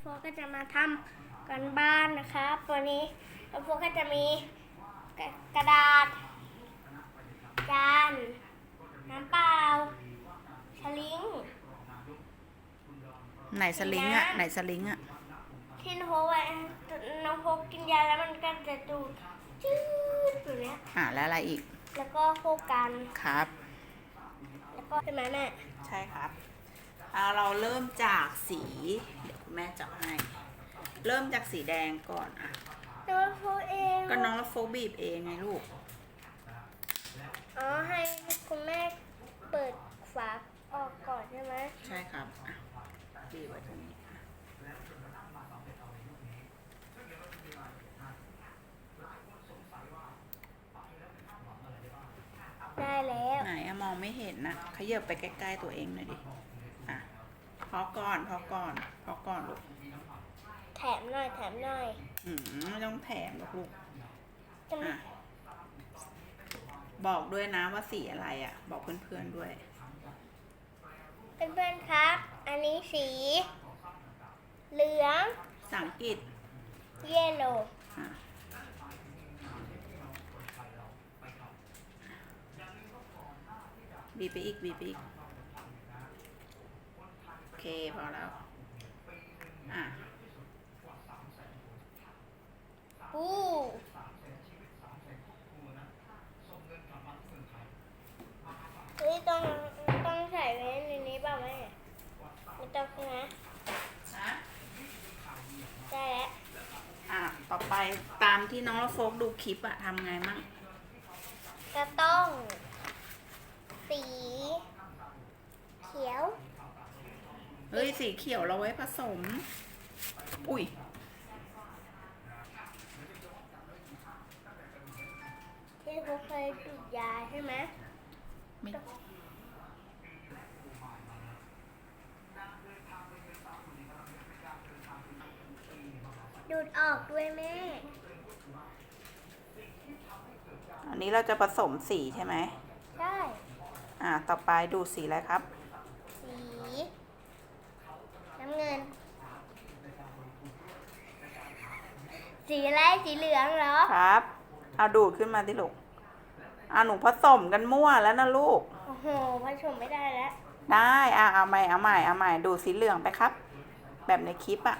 โฟก็จะมาทำกันบ้านนะครับวันนี้น้องโฟก็จะมีกระกระดาษ จาน น้ำเปล่าสลิงไหนสลิงอะไหนสลิงอะที่น้องโฟไว้น้องโฟกินยาแล้วมันก็จะดูดจืดแบบเนี้ยอ่าแล้วอะไรอีก แล้วก็คู่กันครับ แล้วก็ใช่ไหมแม่ใช่ครับเอาเราเริ่มจากสีเดี๋ยวคุณ แม่จับให้ เริ่มจากสีแดงก่อนอะน้องโฟเองก็น้องละโฟกบีบเองไงลูก อ๋อให้คุณแม่เปิดฝาออกก่อนใช่ไหมใช่ครับอะบีบไว้ตรงนี้อะได้แล้ว ไหนอะมองไม่เห็นนะขยับไปใกล้ๆตัวเองหน่อยดิอะ พอก่อนพอก่อนพอก่อนลูกแถมหน่อยแถมหน่อยอืมไม่ต้องแถมหรอกลูกจะไม่อะบอกด้วยนะว่าสีอะไรอะ บอกเพื่อนๆด้วย เพื่อนๆครับ อันนี้สี เหลืองสังกฤษเยลโล่อะบีบไปอีกบีบไปอีกโอ เค พอแล้ว อะอู้เฮ้ยต้องต้องใส่ไว้ในนี้เปล่าแม่ไม่ต้องใช่ไหมฮะได้แล้วอะต่อไปตามที่น้องละโฟกดูคลิปอะทำไงมั่งก็ต้อง สี เขียว เฮ้ย สีเขียวเราไว้ผสม อุ้ย ที่เขาเคยดูดยาใช่ไหมไม่ดูดออกด้วยแม่ อันนี้เราจะผสมสีใช่ไหมได้อ่า ต่อไปดูสีอะไรครับสี น้ำเงิน สีอะไรสีเหลืองเหรอ ครับ เอาดูดขึ้นมาที่ลูกอ่าหนูผสมกันมั่วแล้วนะลูก โอ้โหผสมไม่ได้แล้ว ได้อะเอาใหม่เอาใหม่เอาใหม่ดูดสีเหลืองไปครับ แบบในคลิปอะ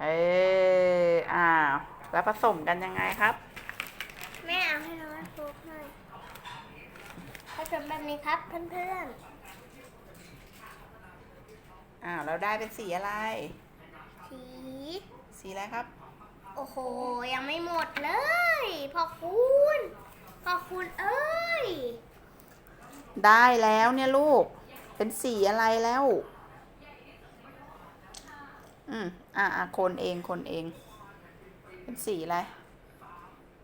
เอออ้าวแล้วผสมกันยังไงครับ แม่เอาให้น้องฟุกหน่อยผ สมแบบนี้ครับเพื่อนอ้าวเราได้เป็นสีอะไรๆสี สีอะไรครับ โอ้โห ยังไม่หมดเลยพ่อคุณพ่อคุณเอ้ย ได้แล้วเนี่ยลูก เป็นสีอะไรแล้ว อืมอะอะคนเองคนเอง เป็นสีอะไร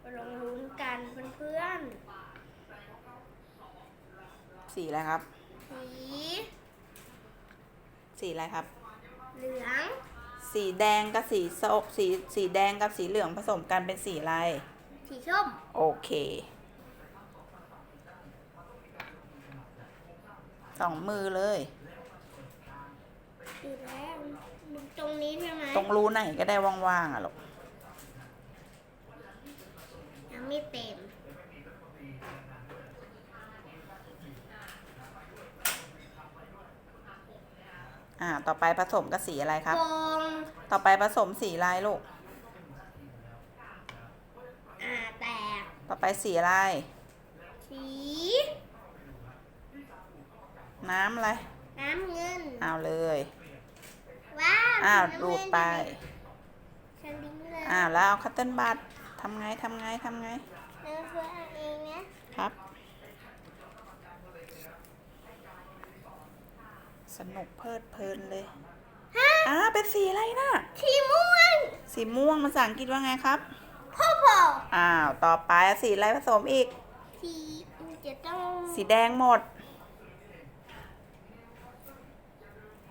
มาลงลุ้นกันเพื่อน สีอะไรครับๆสี สีอะไรครับ เหลือง สีแดงกับสีโซสีสีแดงกับสีเหลืองผสมกันเป็นสีอะไร สีส้ม โอเคสองมือเลยดูแล้วตรงนี้ใช่ไหมตรงรูไหนก็ได้ว่างๆอะลูกยังไม่เต็ม อ่า ต่อไปผสมกับสีอะไรครับฟองต่อไปผสมสีอะไรลูก อ่าแตกต่อไปสีอะไร สีน้ำอะไรน้ำเงิน เอาเลย ว้าวอ้าวสีน้ำดูเงิดนไป ฉันดิ้งเลยอ้าวแล้วเอาคัตเติ้ลบัตทำไงทำไงทำไงเนื้อเพื่อเอาเองนะครับ สนุกเพลิดเพลินเลยฮะอ่าเป็นสีอะไรน่ะ สีม่วง สีม่วงภาษาอังกฤษว่าไงครับพ่อพ่ออ้าว ต่อไปสีอะไรผสมอีก สีจะต้องสีแดงหมด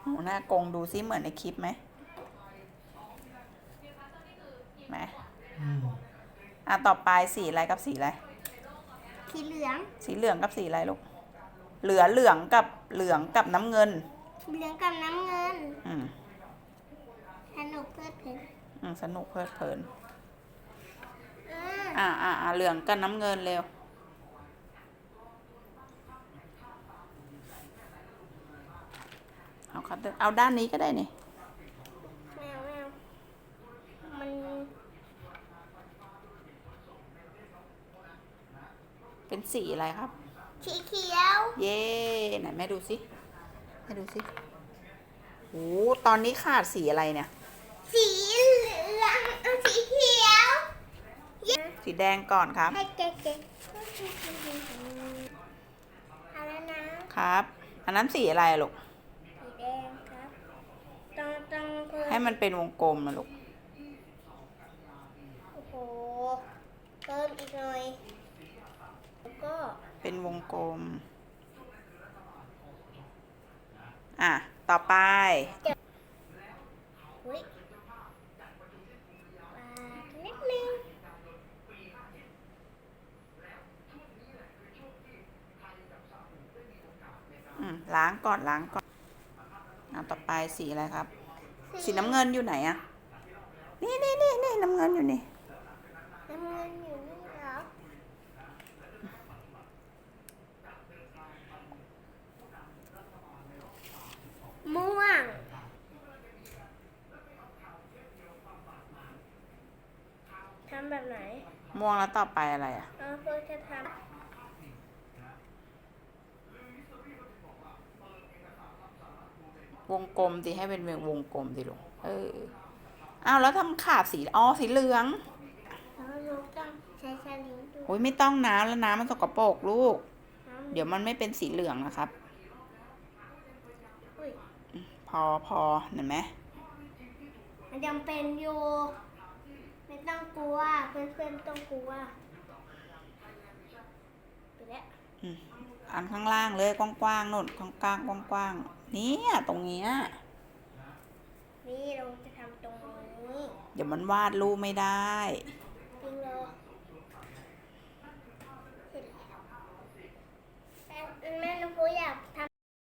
โหหน้ากงดูซิเหมือนในคลิปไหมไหมอะต่อไปสีอะไรกับสีอะไร สีเหลือง สีเหลืองกับสีอะไรลูก เหลือเหลืองกับเหลืองกับน้ำเงิน เหลืองกับน้ำเงิน อืมสนุกเพลิดเพลินอืมสนุกเพลิดเพลิน อ่าอ่าอ่าอ่าเหลืองกับน้ำเงินเร็ว เอาครับ เอาด้านนี้ก็ได้นี่ แมวแมวมันเป็นสีอะไรครับ สีเขียว เย้ ไหนแม่ดูสิ ให้ดูสิโอ้ตอนนี้ขาดสีอะไรเนี่ย สีเหลืองเอาสีเขียว สีแดงก่อนครับ ให้เก๋ๆเอาแล้วนะครับ อันนั้นสีอะไรอะลูก สีแดงครับต้องต้องเพิ่มให้มันเป็นวงกลมนะลูก โอ้โหเพิ่มอีกหน่อย แล้วก็เป็นวงกลม อะ ต่อไป อุ้ยปาดนิดนึงอืมล้างก่อนล้างก่อนเอาต่อไปสีอะไรครับ สีน้ำเงินอยู่ไหนอะนี่นี่นี่นี่น้ำเงินอยู่นี่ น้ำเงินอยู่นี่เหรอม่วงทำแบบไหนม่วงแล้วต่อไปอะไรอะเอาเพื่อจะทวงกลมดิให้เป็นวงกลมดิลูกเอออ้าวแล้วทำขาดสีอ๋อสีเหลืองำแล้วลูกต้องใช้สลิงดูโอ้ยไม่ต้องน้ำแล้วน้ำมันสกปรกลูกน้ำเดี๋ยวมันไม่เป็นสีเหลืองนะครับอุ้ยพอพอเห็นไหมมันยังเป็นอยู่ ไม่ต้องกลัว เพื่อนๆต้องกลัวไปแล้วอืมอันข้างล่างเลยกว้างๆนู่นข้างกลางกว้างๆเนี่ยตรงเนี้ยนี่เราจะทำตรงนี้ เดี๋ยวมันวาดรูปไม่ได้